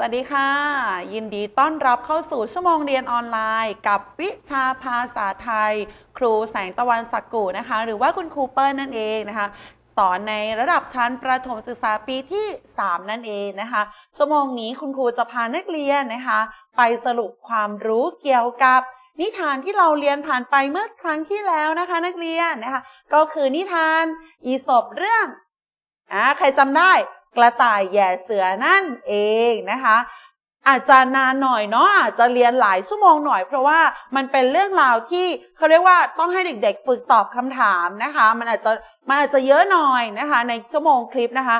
วัสดีค่ะ ยินดีต้อนรับเข้าสู่ชั่วโมงเรียนออนไลน์ กับวิชาภาษาไทย ครูแสงตะวันสักกูนะคะ หรือว่าคุณครูเปิ้ลนั่นเองนะคะ สอนในระดับชั้นประถมศึกษาปีที่ 3 นั่นเองนะคะ ชั่วโมงนี้คุณครูจะพานักเรียนนะคะ ไปสรุปความรู้เกี่ยวกับนิทานที่เราเรียนผ่านไปเมื่อครั้งที่แล้วนะคะ นักเรียนนะคะ ก็คือนิทานอีสปเรื่องอ่าใครจำได้ กระต่ายแย่เสือนั่นเองนะคะ อาจจะนานหน่อยเนาะอาจจะเรียนหลายชั่วโมงหน่อยเพราะว่ามันเป็นเรื่องราวที่เขาเรียกว่าต้องให้เด็กๆฝึกตอบคำถามนะคะ มันอาจจะมันอาจจะเยอะหน่อยนะคะ ในชั่วโมงคลิปนะคะ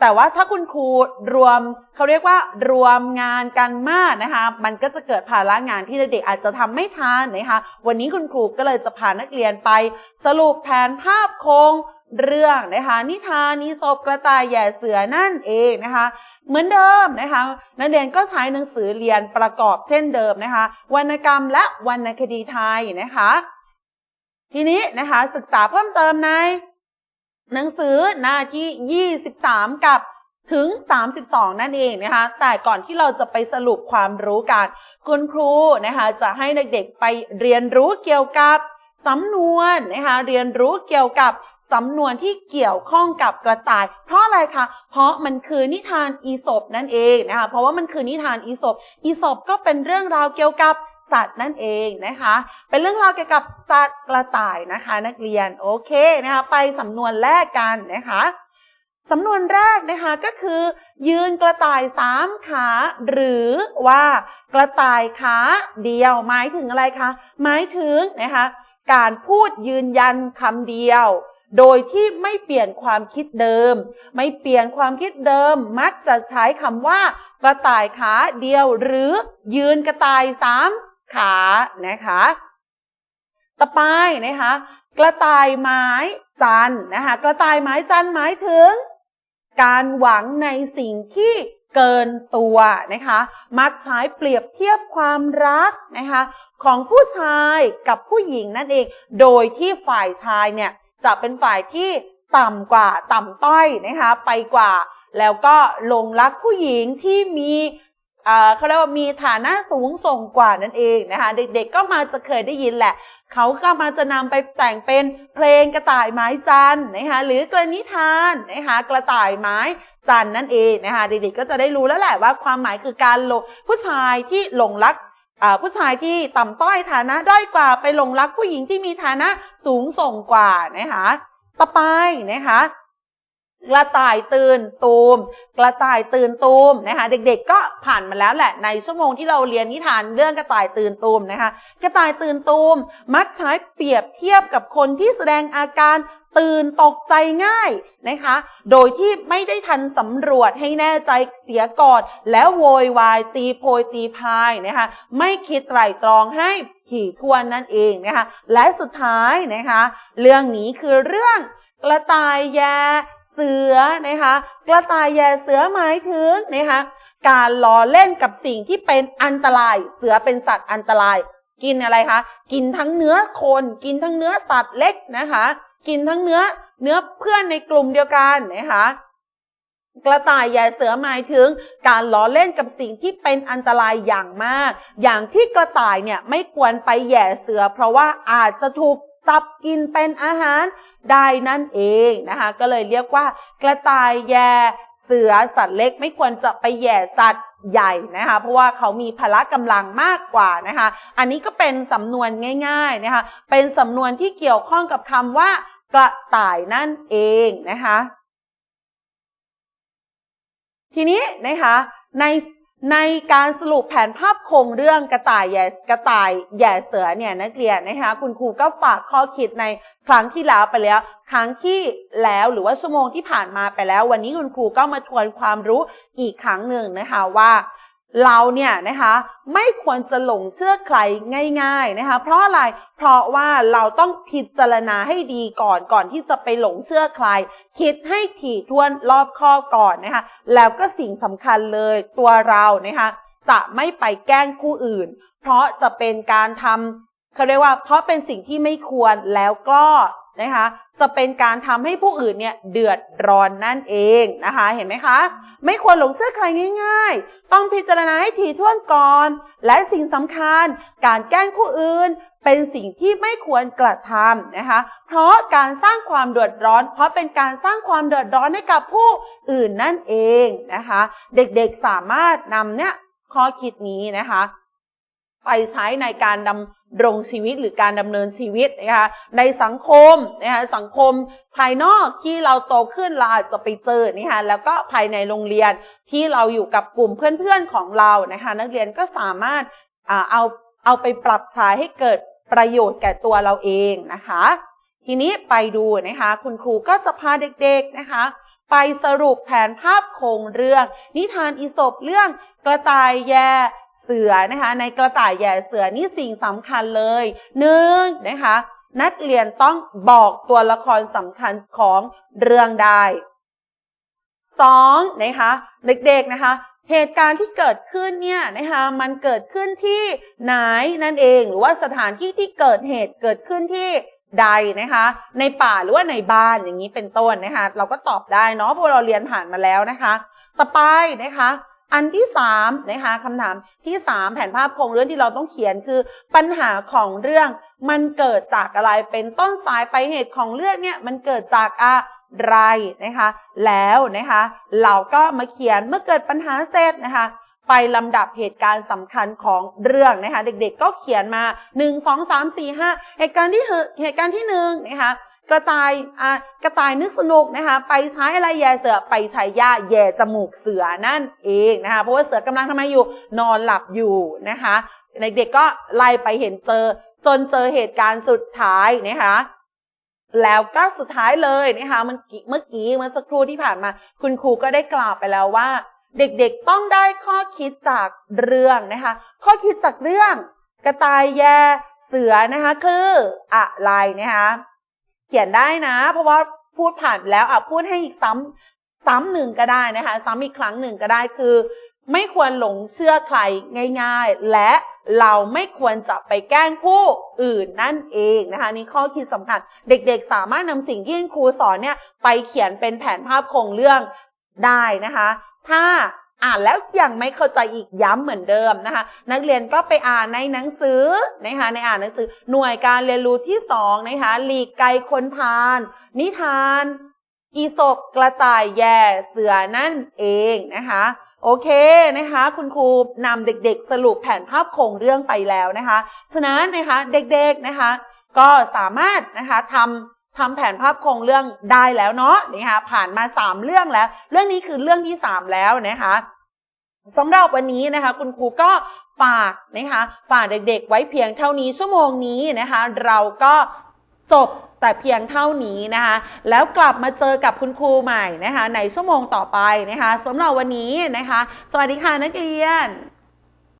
แต่ว่าถ้าคุณครูรวมเขาเรียกว่ารวมงานกันมากนะคะ มันก็จะเกิดภาระงานที่เด็กอาจจะทำไม่ทันนะคะ วันนี้คุณครูก็เลยจะพานักเรียนไป สรุปแผนภาพโครง เรื่องนะคะนิทานนิศบกระต่ายแย่เสือนั่นเองนะคะ เหมือนเดิมนะคะนักเรียนก็ใช้หนังสือเรียนประกอบเช่นเดิมนะคะ วรรณกรรมและวรรณคดีไทยนะคะ ทีนี้นะคะศึกษาเพิ่มเติมในหนังสือหน้าที่ 23 กับถึง 32 นั่นเองนะคะ แต่ก่อนที่เราจะไปสรุปความรู้กัน คุณครูนะคะจะให้เด็กๆไปเรียนรู้เกี่ยวกับสำนวนนะคะ เรียนรู้เกี่ยวกับ สำนวนที่เกี่ยวข้องกับกระต่าย เพราะอะไรคะ เพราะมันคือนิทานอีสปนั่นเองนะคะ เพราะว่ามันคือนิทานอีสปอีสปก็เป็นเรื่องราวเกี่ยวกับสัตว์นั่นเองนะคะ เป็นเรื่องราวเกี่ยวกับสัตว์กระต่ายนะคะ นักเรียนโอเคนะคะไปสำนวนแรกกันนะคะสำนวนแรกนะคะก็คือ ยืนกระต่ายสามขา หรือว่ากระต่ายขาเดียวหมายถึงอะไรคะหมายถึงนะคะการพูดยืนยันคำเดียว โดยที่ไม่เปลี่ยนความคิดเดิม ไม่เปลี่ยนความคิดเดิม มักจะใช้คำว่า กระต่ายขาเดียว หรือยืนกระต่ายสามขานะคะต่อไปนะคะ กระต่ายไม้จันนะคะกระต่ายไม้จันหมายถึง การหวังในสิ่งที่เกินตัวนะคะ มักใช้เปรียบเทียบความรักนะคะ ของผู้ชายกับผู้หญิงนั่นเอง โดยที่ฝ่ายชายเนี่ย จะเป็นฝ่ายที่ต่ำกว่าต่ำต้อยนะคะไปกว่า แล้วก็หลงรักผู้หญิงที่มีเขาเรียกว่ามีฐานะสูงส่งกว่านั่นเองนะคะเด็กๆก็มาจะเคยได้ยินแหละ เขาก็มาจะนำไปแต่งเป็นเพลงกระต่ายไม้จันนะคะหรือกระนิทานนะคะกระต่ายไม้จันนั่นเองนะคะเด็กๆก็จะได้รู้แล้วแหละว่าความหมายคือการหลงผู้ชายที่หลงรัก ผู้ชายที่ต่ำต้อยฐานะด้อยกว่าไปหลงรักผู้หญิงที่มีฐานะสูงส่งกว่านะคะต่อไปนะคะกระต่ายตื่นตูม กระต่ายตื่นตูมนะคะ เด็กๆก็ผ่านมาแล้วแหละในชั่วโมงที่เราเรียนนิทานเรื่องกระต่ายตื่นตูมนะคะ กระต่ายตื่นตูม มักใช้เปรียบเทียบกับคนที่แสดงอาการ ตื่นตกใจง่ายนะคะ โดยที่ไม่ได้ทันสำรวจให้แน่ใจเสียก่อนแล้วโวยวายตีโพยตีพายนะคะ ไม่คิดไตร่ตรองให้ถี่ถ้วนนั่นเองนะคะ และสุดท้ายนะคะ เรื่องนี้คือเรื่องกระต่ายแยเสือนะคะ กระต่ายแยเสือหมายถึงนะคะ การล้อเล่นกับสิ่งที่เป็นอันตราย เสือเป็นสัตว์อันตราย กินอะไรคะ กินทั้งเนื้อคน กินทั้งเนื้อสัตว์เล็กนะคะ กินทั้งเนื้อ เนื้อเพื่อนในกลุ่มเดียวกันนะคะกระต่ายแย่เสือหมายถึง การล้อเล่นกับสิ่งที่เป็นอันตรายอย่างมาก อย่างที่กระต่ายเนี่ยไม่ควรไปแย่เสือ เพราะว่าอาจจะถูกจับกินเป็นอาหารได้นั่นเองนะคะ ก็เลยเรียกว่า กระต่ายแย่เสือสัตว์เล็กไม่ควรจะไปแย่สัตว์ ใหญ่นะคะเพราะว่าเขามีพละกำลังมากกว่านะคะ อันนี้ก็เป็นสำนวนง่าย ๆนะคะ เป็นสำนวนที่เกี่ยวข้องกับคำว่ากระต่ายนั่นเองนะคะ ทีนี้นะคะใน ในการสรุปแผนภาพโครงเรื่องกระต่ายแย่กระต่ายแย่เสือเนี่ยนักเรียนนะคะคุณครูก็ฝากข้อคิดในครั้งที่แล้วไปแล้ว ครั้งที่แล้วหรือว่าชั่วโมงที่ผ่านมาไปแล้ว วันนี้คุณครูก็มาทวนความรู้อีกครั้งหนึ่งนะคะว่า เราเนี่ยนะคะไม่ควรจะหลงเชื่อใครง่าย ๆนะคะ เพราะอะไรเพราะว่าเราต้องพิจารณาให้ดีก่อนก่อนที่จะไปหลงเชื่อใคร คิดให้ถี่ถ้วนรอบคอบก่อนนะคะ แล้วก็สิ่งสำคัญเลยตัวเรานะคะ จะไม่ไปแกล้งผู้อื่น เพราะจะเป็นการทำเขาเรียกว่า เพราะเป็นสิ่งที่ไม่ควรแล้วก็นะคะ จะเป็นการทำให้ผู้อื่นเนี่ยเดือดร้อนนั่นเองนะคะ เห็นไหมคะ ไม่ควรหลงเชื่อใครง่าย ๆ ต้องพิจารณาให้ถี่ถ้วนก่อน และสิ่งสำคัญ การแกล้งผู้อื่นเป็นสิ่งที่ไม่ควรกระทำนะคะ เพราะการสร้างความเดือดร้อน เพราะเป็นการสร้างความเดือดร้อนให้กับผู้อื่นนั่นเองนะคะ เด็กๆสามารถนำเนี่ยข้อคิดนี้นะคะ ไปใช้ในการดำรงชีวิตหรือการดำเนินชีวิตนะคะในสังคมนะคะสังคมภายนอกที่เราโตขึ้นเราอาจจะไปเจอนะคะแล้วก็ภายในโรงเรียนที่เราอยู่กับกลุ่มเพื่อนๆของเรานะคะนักเรียนก็สามารถเอาเอาไปปรับใช้ให้เกิดประโยชน์แก่ตัวเราเองนะคะ ทีนี้ไปดูนะคะคุณครูก็จะพาเด็กๆนะคะ ไปสรุปแผนภาพโครงเรื่อง นิทานอีสปเรื่องกระต่ายแย่ สือนะคะในกระต่ายแย่เสือนี่สิ่งสำคัญเลยหนึ่งนะคะนักเรียนต้องบอกตัวละครสำคัญของเรื่องได้สองนะคะเด็กๆนะคะเหตุการณ์ที่เกิดขึ้นเนี่ยนะคะมันเกิดขึ้นที่ไหนนั่นเอง หรือว่าสถานที่ที่เกิดเหตุเกิดขึ้นที่ใดนะคะ ในป่าหรือว่าในบ้านอย่างนี้เป็นต้นนะคะ เราก็ตอบได้เนาะเพราะเราเรียนผ่านมาแล้วนะคะ ต่อไปนะคะ อันที่สามนะคะคำถามที่สามแผนภาพโครงเรื่องที่เราต้องเขียนคือ ปัญหาของเรื่องมันเกิดจากอะไรเป็นต้นสายไปลายเหตุของเรื่องเนี่ยมันเกิดจากอะไรนะคะ แล้วนะคะ เราก็มาเขียนเมื่อเกิดปัญหาเสร็จนะคะ ไปลำดับเหตุการณ์สำคัญของเรื่องนะคะ เด็กๆก็เขียนมา 1 2 3 4 5 เหตุการณ์ที่เหตุการณ์ที่หนึ่งนะคะ กระต่ายอะกระต่ายนึกสนุกนะคะ ไปใช้อะไรแย่เสือไปใช้หญ้าแย่จมูกเสือนั่นเองนะคะ เพราะว่าเสือกำลังทำไมอยู่นอนหลับอยู่นะคะเด็กๆก็ไล่ไปเห็นเจอจนเจอเหตุการณ์สุดท้ายนะคะแล้วก็สุดท้ายเลยนะคะมันเมื่อกี้เมื่อสักครู่ที่ผ่านมา คุณครูก็ได้กล่าวไปแล้วว่า เด็กๆต้องได้ข้อคิดจากเรื่องนะคะ ข้อคิดจากเรื่อง กระต่ายแย่เสือนะคะ คืออะไรนะคะ เขียนได้นะ เพราะว่าพูดผ่านแล้วอะพูดให้อีกซ้ำซ้ำหนึ่งก็ได้นะคะ ซ้ำอีกครั้งหนึ่งก็ได้คือ ไม่ควรหลงเชื่อใครง่าย ๆ และเราไม่ควรจะไปแกล้งผู้อื่นนั่นเองนะคะนี่ข้อคิดสำคัญ เด็กๆ สามารถนำสิ่งที่ครูสอนเนี่ยไปเขียนเป็นแผนภาพโครงเรื่องได้นะคะ ถ้า อ่านแล้วยังไม่เข้าใจอีกย้ำเหมือนเดิมนะคะ นักเรียนก็ไปอ่านในหนังสือนะคะในอ่านหนังสือหน่วยการเรียนรู้ที่สองนะคะหลีกไกลคนพาน นิทาน อีศบกระต่ายแย่เสือนั่นเองนะคะโอเคนะคะ คุณครูนำเด็กๆ สรุปแผนภาพโครงเรื่องไปแล้วนะคะ ฉะนั้นนะคะเด็กๆนะคะ ก็สามารถนะคะทำ ทำแผนภาพโครงเรื่องได้แล้วเนาะนะคะผ่านมา 3 เรื่องแล้ว เรื่องนี้คือเรื่องที่ 3 แล้วนะคะสำหรับวันนี้นะคะ คุณครูก็ฝากนะคะฝากเด็กๆ ไว้เพียงเท่านี้ชั่วโมงนี้นะคะ เราก็จบแต่เพียงเท่านี้นะคะ แล้วกลับมาเจอกับคุณครูใหม่นะคะ ในชั่วโมงต่อไปนะคะสำหรับวันนี้นะคะ สวัสดีค่ะนักเรียน